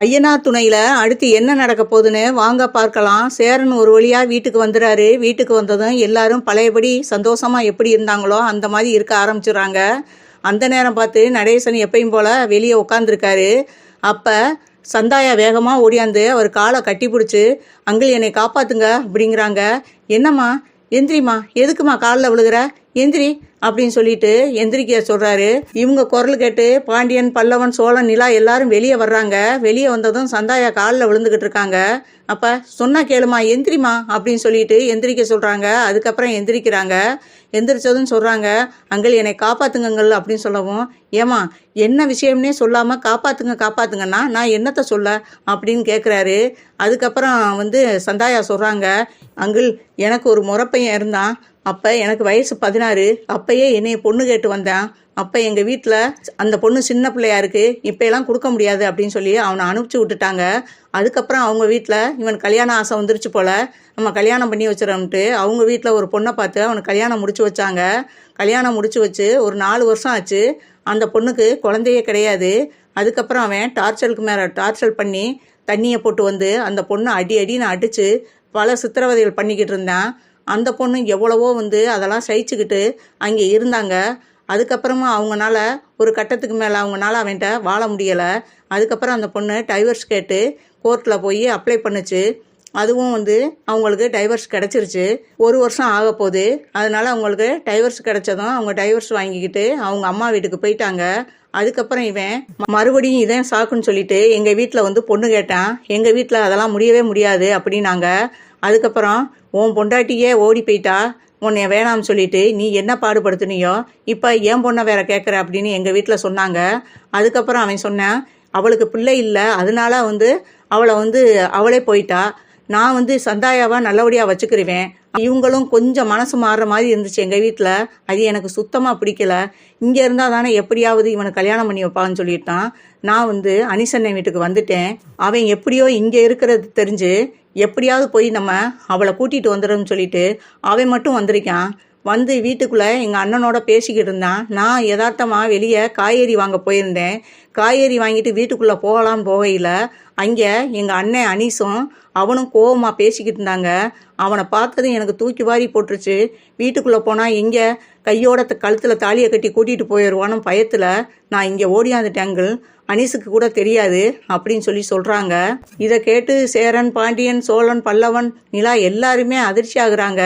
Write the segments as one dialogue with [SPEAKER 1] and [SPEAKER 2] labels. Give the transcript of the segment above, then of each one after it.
[SPEAKER 1] ஐயனார் துணையில அடுத்து என்ன நடக்க போகுதுன்னு வாங்க பார்க்கலாம். சேரன் ஒரு வழியா வீட்டுக்கு வந்துறாரு. வீட்டுக்கு வந்ததும் எல்லாரும் பழையபடி சந்தோஷமா எப்படி இருந்தாங்களோ அந்த மாதிரி இருக்க ஆரம்பிச்சிடுறாங்க. அந்த நேரம் பார்த்து நடேசன் எப்பயும் போல வெளியே உட்காந்துருக்காரு அப்ப சந்தாயா வேகமா ஓடியாந்து அவர் காலை கட்டி பிடிச்சி அங்கிள் என்னை காப்பாத்துங்க அப்படிங்கிறாங்க. என்னம்மா? எந்திரிம்மா? எதுக்குமா காலில் விழுகிற? எந்திரி அப்படின்னு சொல்லிட்டு எந்திரிக்க சொல்றாரு. இவங்க குரல் கேட்டு பாண்டியன் பல்லவன் சோழன் நிலா எல்லாரும் வெளியே வர்றாங்க. வெளியே வந்ததும் சந்தாயா காலில் விழுந்துகிட்டு இருக்காங்க. அப்ப சொன்னா கேளுமா எந்திரிமா அப்படின்னு சொல்லிட்டு எந்திரிக்க சொல்றாங்க. அதுக்கப்புறம் எந்திரிக்கிறாங்க. எந்திரிச்சதும் சொல்றாங்க அங்கள் என்னை காப்பாத்துங்கங்கள் அப்படின்னு சொல்லவும் ஏமா என்ன விஷயம்னே சொல்லாம காப்பாத்துங்க காப்பாத்துங்கன்னா நான் என்னத்த சொல்ல? அப்படின்னு கேட்குறாரு அதுக்கப்புறம் வந்து சந்தாயா சொல்றாங்க அங்கிள் எனக்கு ஒரு முறப்பையன் இருந்தான். அப்போ எனக்கு வயசு பதினாறு. அப்பயே என்னைய பொண்ணு கேட்டு வந்தேன். அப்போ எங்கள் வீட்டில் அந்த பொண்ணு சின்ன பிள்ளையா இருக்குது இப்போயெல்லாம் கொடுக்க முடியாது அப்படின்னு சொல்லி அவனை அனுப்பிச்சி விட்டுட்டாங்க. அதுக்கப்புறம் அவங்க வீட்டில் இவன் கல்யாண ஆசை வந்துருச்சு போல். நம்ம கல்யாணம் பண்ணி வச்சிடோம்ட்டு அவங்க வீட்டில் ஒரு பொண்ணை பார்த்து அவனுக்கு கல்யாணம் முடிச்சு வச்சாங்க. கல்யாணம் முடிச்சு வச்சு ஒரு நாலு வருஷம் ஆச்சு. அந்த பொண்ணுக்கு குழந்தையே கிடையாது. அதுக்கப்புறம் அவன் டார்ச்சருக்கு மேலே டார்ச்சர் பண்ணி தண்ணியை போட்டு வந்து அந்த பொண்ணை அடி அடின்னு அடித்து பல சித்திரவதைகள் பண்ணிக்கிட்டு இருந்தான். அந்த பொண்ணு எவ்வளவோ வந்து அதெல்லாம் சகிச்சுக்கிட்டு அங்கே இருந்தாங்க. அதுக்கப்புறமா அவங்கனால ஒரு கட்டத்துக்கு மேலே அவங்கனால அவன்கிட்ட வாழ முடியலை. அதுக்கப்புறம் அந்த பொண்ணு டைவர்ஸ் கேட்டு கோர்ட்டில் போய் அப்ளை பண்ணுச்சு. அதுவும் வந்து அவங்களுக்கு டைவர்ஸ் கிடச்சிருச்சு. ஒரு வருஷம் ஆக போகுது. அதனால் அவங்களுக்கு டைவர்ஸ் கிடச்சதும் அவங்க டைவர்ஸ் வாங்கிக்கிட்டு அவங்க அம்மா வீட்டுக்கு போயிட்டாங்க. அதுக்கப்புறம் இவன் மறுபடியும் இதான் சாக்குன்னு சொல்லிட்டு எங்கள் வீட்டில் வந்து பொண்ணு கேட்டான். எங்கள் வீட்டில் அதெல்லாம் முடியவே முடியாது அப்படின்னாங்க. அதுக்கப்புறம் உன் பொண்டாட்டியே ஓடி போயிட்டா? உன்னை வேணாம்னு சொல்லிட்டு நீ என்ன பாடுபடுத்துனியோ? இப்போ என் பொண்ணை வேற கேட்குற அப்படின்னு எங்கள் வீட்டில் சொன்னாங்க. அதுக்கப்புறம் அவன் சொன்னேன் அவளுக்கு பிள்ளை இல்லை. அதனால வந்து அவளை வந்து அவளே போயிட்டா. நான் வந்து சந்தாயாவை நல்லபடியாக வச்சுக்கிருவேன். இவங்களும் கொஞ்சம் மனசு மாறுற மாதிரி இருந்துச்சு எங்கள் வீட்டில் அது எனக்கு சுத்தமாக பிடிக்கல. இங்கே இருந்தால் தானே எப்படியாவது இவனை கல்யாணம் பண்ணி வைப்பான்னு சொல்லிட்டான். நான் வந்து அனிசன்னை வீட்டுக்கு வந்துட்டேன். அவன் எப்படியோ இங்கே இருக்கிறது தெரிஞ்சு எப்படியாவது போய் நம்ம அவளை கூட்டிகிட்டு வந்துடும்னு சொல்லிட்டு அவன் மட்டும் வந்திருக்கான். வந்து வீட்டுக்குள்ளே எங்கள் அண்ணனோட பேசிக்கிட்டு இருந்தான். நான் யதார்த்தமாக வெளியே காய்கறி வாங்க போயிருந்தேன். காய்கறி வாங்கிட்டு வீட்டுக்குள்ளே போகலாம் போகையில் அங்கே எங்கள் அண்ணன் அனீஸும் அவனும் கோபமாக பேசிக்கிட்டு இருந்தாங்க. அவனை பார்த்ததும் எனக்கு தூக்கி வாரி போட்டுருச்சு. வீட்டுக்குள்ளே போனால் எங்கே கையோட கழுத்தில் தாலியை கட்டி கூட்டிகிட்டு போயிடுவானும் பயத்தில். நான் இங்கே ஓடியாந்துட்டேங்கள் அனீஸுக்கு கூட தெரியாது அப்படின்னு சொல்லி சொல்கிறாங்க இதை கேட்டு சேரன் பாண்டியன் சோழன் பல்லவன் நிலா எல்லாருமே அதிர்ச்சி ஆகுறாங்க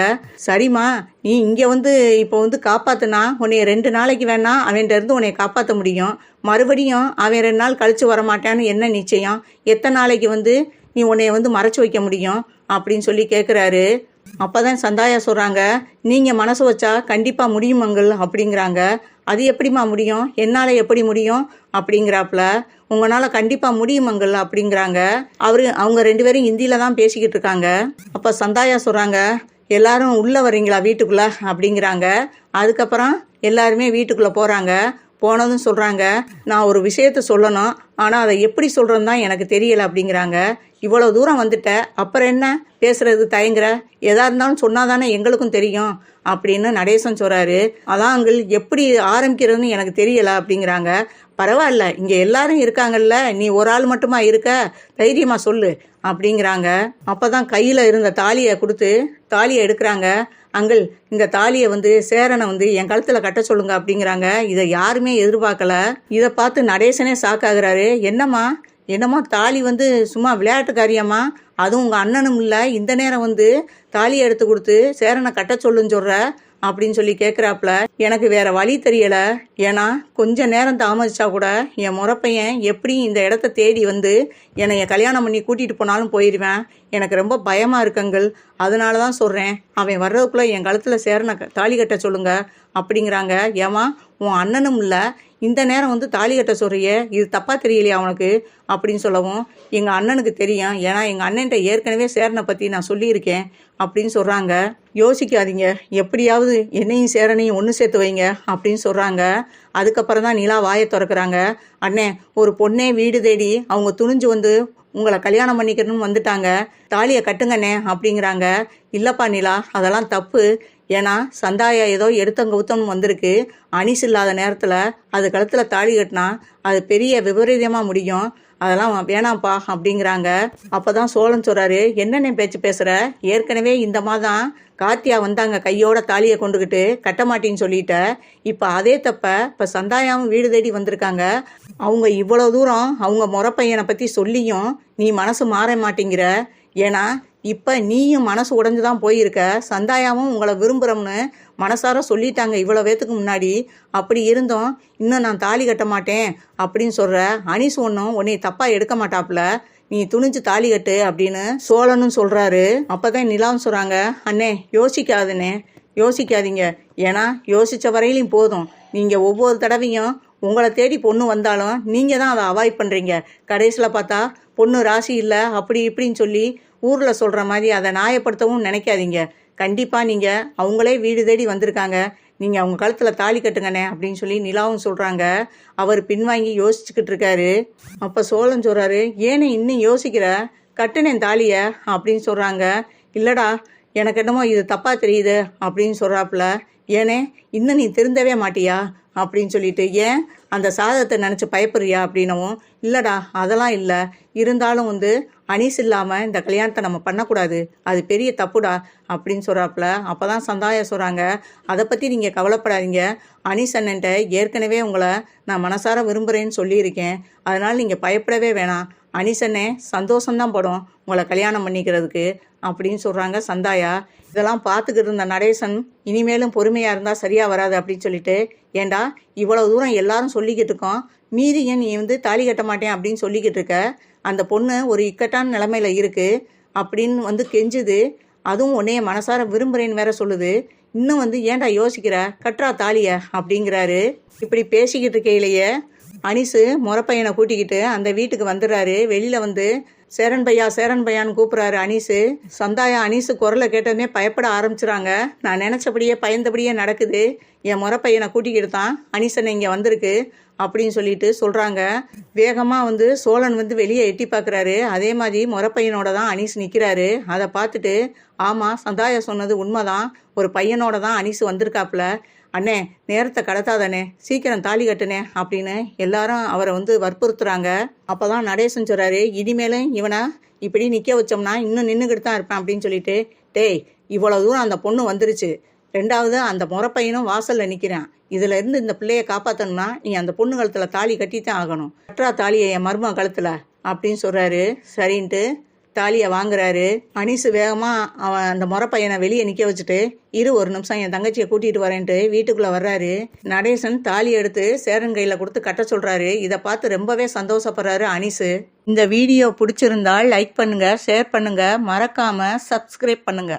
[SPEAKER 1] சரிம்மா நீ இங்கே வந்து இப்போ வந்து காப்பாத்துனா உன்னைய ரெண்டு நாளைக்கு வேணா அவன்கிட்ட இருந்து உன்னை காப்பாற்ற முடியும். மறுபடியும் அவன் ரெண்டு நாள் கழிச்சு வரமாட்டான்னு என்ன நிச்சயம்? எத்தனை நாளைக்கு வந்து நீ உன்னைய வந்து மறைச்சு வைக்க முடியும்? அப்படின்னு சொல்லி கேட்குறாரு அப்பதான் சந்தாயா சொல்கிறாங்க நீங்கள் மனசு வச்சா கண்டிப்பாக முடியுமங்கள் அப்படிங்கிறாங்க. அது எப்படிம்மா முடியும்? என்னால் எப்படி முடியும்? அப்படிங்கிறாப்புல. உங்களால் கண்டிப்பாக முடியுமங்கள் அப்படிங்கிறாங்க. அவரு அவங்க ரெண்டு பேரும் ஹிந்தியில் தான் பேசிக்கிட்டு இருக்காங்க. அப்போ சந்தாயா சொல்கிறாங்க எல்லாரும் உள்ளே வரீங்களா வீட்டுக்குள்ளே? அப்படிங்கிறாங்க. அதுக்கப்புறம் எல்லாருமே வீட்டுக்குள்ளே போகிறாங்க போனதும் சொல்கிறாங்க நான் ஒரு விஷயத்த சொல்லணும் ஆனால் அதை எப்படி சொல்கிறேன்னு தான் எனக்கு தெரியலை அப்படிங்கிறாங்க. இவ்வளோ தூரம் வந்துட்ட அப்புறம் என்ன? பேசுறது தயங்குற? எதா இருந்தாலும் சொன்னால் தானே எங்களுக்கும் தெரியும் அப்படின்னு நடேசன் சொல்கிறாரு அதான் அங்கிள் எப்படி ஆரம்பிக்கிறதுன்னு எனக்கு தெரியலை அப்படிங்கிறாங்க. பரவாயில்ல இங்கே எல்லாரும் இருக்காங்கல்ல நீ ஒரு ஆள் மட்டுமா இருக்க? தைரியமாக சொல்லு அப்படிங்கிறாங்க. அப்பதான் கையில் இருந்த தாலியை கொடுத்து தாலியை எடுக்கிறாங்க. அங்கிள் இந்த தாலியை வந்து சேரனை வந்து என் கழுத்துல கட்ட சொல்லுங்க அப்படிங்கிறாங்க. இதை யாருமே எதிர்பார்க்கல. இதை பார்த்து நடேசனே ஷாக்காகிறாரு என்னம்மா? என்னம்மா தாலி வந்து சும்மா விளையாட்டுக்காரியம்மா. அதுவும் உங்கள் அண்ணனும் இல்லை. இந்த நேரம் வந்து தாலி எடுத்து கொடுத்து சேரனை கட்ட சொல்லுன்னு சொல்கிற அப்படின்னு சொல்லி கேட்குறாப்புல எனக்கு வேற வழி தெரியல. ஏன்னா கொஞ்ச நேரம் தாமதிச்சா கூட என் முறப்பையன் எப்படி இந்த இடத்த தேடி வந்து என்னை என் கல்யாணம் பண்ணி கூட்டிட்டு போனாலும் போயிடுவேன் எனக்கு ரொம்ப பயமா இருக்குங்கள் அதனால தான் சொல்றேன். அவன் வர்றதுக்குள்ள என் கழுத்தில் சேரனை க- தாலி கட்ட சொல்லுங்க அப்படிங்கிறாங்க. ஏமா உன் அண்ணனும் இல்லை. இந்த நேரம் வந்து தாலி கட்ட சொல்றியே. இது தப்பா தெரியலையா அவனுக்கு அப்படின்னு சொல்லவும் எங்க அண்ணனுக்கு தெரியும். ஏன்னா எங்க அண்ணன்ட்ட ஏற்கனவே சேரனை பத்தி நான் சொல்லியிருக்கேன் அப்படின்னு சொல்றாங்க. யோசிக்காதீங்க. எப்படியாவது என்னையும் சேரனையும் ஒன்று சேர்த்து வைங்க அப்படின்னு சொல்கிறாங்க அதுக்கப்புறம் தான் நிலா வாயை திறக்கிறாங்க. அண்ணே ஒரு பொண்ணே வீடு தேடி அவங்க துணிஞ்சு வந்து உங்களை கல்யாணம் பண்ணிக்கணும்னு வந்துட்டாங்க. தாலியை கட்டுங்கண்ணே அப்படிங்கிறாங்க. இல்லப்பா நிலா அதெல்லாம் தப்பு. ஏன்னா சந்தாயா ஏதோ எடுத்தங்க ஊத்தம்னு வந்திருக்கு. அனிஸ் இல்லாத நேரத்தில் அது கழுத்தில் தாலி கட்டினா அது பெரிய விபரீதமாக முடியும். அதெல்லாம் வேணாம்ப்பா அப்படிங்கிறாங்க. அப்பதான் சோழன் சொல்கிறாரு என்னென்ன பேச்சு பேசுகிற ஏற்கனவே இந்த மாதம் கார்த்தியா வந்தாங்க கையோட தாலியை கொண்டுக்கிட்டு கட்ட மாட்டேன்னு சொல்லிட்ட. இப்போ அதே தப்ப இப்போ சந்தாயாவும் வீடு தேடி வந்திருக்காங்க. அவங்க இவ்வளோ தூரம் அவங்க முறை பையனை பற்றி சொல்லியும் நீ மனசு மாற மாட்டேங்கிற. ஏன்னா இப்போ நீயும் மனசு உடைஞ்சு தான் போயிருக்க. சந்தாயாவும் உங்களை விரும்புகிறோம்னு மனசார சொல்லிட்டாங்க இவ்வளோ பேத்துக்கு முன்னாடி. அப்படி இருந்தும். இன்னும் நான் தாலி கட்ட மாட்டேன் அப்படின்னு சொல்கிற அனிஸ் ஒன்றும் உன்னை தப்பாக எடுக்க மாட்டாப்புல. நீ துணிஞ்சு தாலி கட்டு அப்படின்னு சோழனும் சொல்கிறாரு அப்போ தான் நிலாவும் சொல்கிறாங்க அண்ணே யோசிக்காதுண்ணே. யோசிக்காதீங்க. ஏன்னா யோசித்த வரையிலையும் போதும். நீங்கள் ஒவ்வொரு தடவையும் உங்களை தேடி பொண்ணு வந்தாலும் நீங்கள் தான் அதை அவாய்ட் பண்ணுறீங்க கடைசியில் பார்த்தா பொண்ணு ராசி இல்லை அப்படி இப்படின்னு சொல்லி ஊரில் சொல்கிற மாதிரி அதை நியாயப்படுத்தவும் நினைக்காதீங்க. கண்டிப்பாக நீங்கள் அவங்களே வீடு தேடி வந்திருக்காங்க. நீங்கள் அவங்க கழுத்தில் தாலி கட்டுங்கண்ணே அப்படின்னு சொல்லி நிலாவும் சொல்கிறாங்க அவர் பின்வாங்கி யோசிச்சுக்கிட்டு இருக்காரு. அப்போ சோழன் சொல்கிறாரு ஏனே இன்னும் யோசிக்கிற? கட்டுனேன் தாலியை அப்படின்னு சொல்கிறாங்க இல்லடா எனக்கு என்னமோ இது தப்பாக தெரியுது அப்படின்னு சொல்கிறாப்புல ஏனே இன்னும் நீ திருந்தவே மாட்டியா? அப்படின்னு சொல்லிட்டு ஏன் அந்த சாதத்தை நினச்சி பயப்படுறியா அப்படின்னவும் இல்லைடா அதெல்லாம் இல்லை. இருந்தாலும் வந்து அனீஸ் இல்லாமல் இந்த கல்யாணத்தை நம்ம பண்ணக்கூடாது. அது பெரிய தப்புடா அப்படின்னு சொல்கிறாப்புல அப்போ தான் சந்தாயா சொல்கிறாங்க அதை பற்றி நீங்கள் கவலைப்படாதீங்க. அனீஸ் அண்ணன்ட்ட ஏற்கனவே உங்களை நான் மனசார விரும்புகிறேன்னு சொல்லியிருக்கேன். அதனால் நீங்கள் பயப்படவே வேணாம். அனிசனே சந்தோஷம்தான் படும். உங்களை கல்யாணம் பண்ணிக்கிறதுக்கு அப்படின்னு சொல்கிறாங்க சந்தாயா. இதெல்லாம் பார்த்துக்கிட்டு இருந்த நடேசன் இனிமேலும் பொறுமையாக இருந்தால் சரியாக வராது அப்படின்னு சொல்லிட்டு ஏண்டா இவ்வளோ தூரம் எல்லாரும் சொல்லிக்கிட்டு இருக்கோம். மீறி ஏன் நீ வந்து தாலி கட்ட மாட்டேன் அப்படின்னு சொல்லிக்கிட்டு இருக்க? அந்த பொண்ணு ஒரு இக்கட்டான நிலமையில இருக்கு அப்படின்னு வந்து கெஞ்சுது. அதுவும் உன்னைய மனசார விரும்புகிறேன்னு வேற சொல்லுது. இன்னும் வந்து ஏன்டா யோசிக்கிற? கற்றா தாலிய அப்படிங்கிறாரு. இப்படி பேசிக்கிட்டு இருக்கையிலேயே அனிசு முறப்பையனை கூட்டிக்கிட்டு அந்த வீட்டுக்கு வந்துடுறாரு. வெளியில வந்து சேரன் பையா சேரன் பையான்னு கூப்பிட்றாரு அனீஸு சந்தாயா அனீஸு குரலை கேட்டதுமே பயப்பட ஆரம்பிச்சுறாங்க. நான் நினச்சபடியே பயந்தபடியே நடக்குது. என் முறப்பையனை கூட்டிக்கிட்டு தான் அனீசனை இங்கே வந்திருக்கு. அப்படின்னு சொல்லிட்டு சொல்கிறாங்க வேகமாக வந்து சோழன் வந்து வெளியே எட்டி பார்க்குறாரு அதே மாதிரி முறப்பையனோட தான் அனீஸ் நிற்கிறாரு அதை பார்த்துட்டு ஆமாம் சந்தாயா சொன்னது உண்மைதான். ஒரு பையனோட தான் அனீஸ் வந்திருக்காப்புல. அண்ணே நேரத்தை கடத்தாதண்ணே. சீக்கிரம் தாலி கட்டுனே அப்படின்னு எல்லாரும் அவரை வந்து வற்புறுத்துறாங்க. அப்பதான் நடேசன் சொல்கிறாரு இனிமேலும் இவனை இப்படி நிற்க வச்சோம்னா இன்னும் நின்றுக்கிட்டு தான் இருப்பேன் அப்படின்னு சொல்லிட்டு டேய் இவ்வளோ தூரம் அந்த பொண்ணு வந்துருச்சு. ரெண்டாவது அந்த முறப்பையனும் வாசல்ல நிக்கிறான். இதுல இருந்து இந்த பிள்ளைய காப்பாத்தணும்னா நீ அந்த பொண்ணு கழுத்துல தாலி கட்டித்தான் ஆகணும். கற்றா தாலியை என் மர்ம கழுத்துல அப்படின்னு சொல்றாரு. சரின்ட்டு தாலியை வாங்குறாரு. அனீஸ் வேகமா அவன் அந்த முறை பையனை வெளியே நிக்க வச்சுட்டு இரு ஒரு நிமிஷம் என் தங்கச்சியை கூட்டிட்டு வரேன்ட்டு வீட்டுக்குள்ள வர்றாரு. நடேசன் தாலி எடுத்து சேரன் கையில கொடுத்து கட்ட சொல்றாரு. இதை பார்த்து ரொம்பவே சந்தோஷப்படுறாரு அனீஸ் இந்த வீடியோ பிடிச்சிருந்தால் லைக் பண்ணுங்க ஷேர் பண்ணுங்க. மறக்காம சப்ஸ்கிரைப் பண்ணுங்க.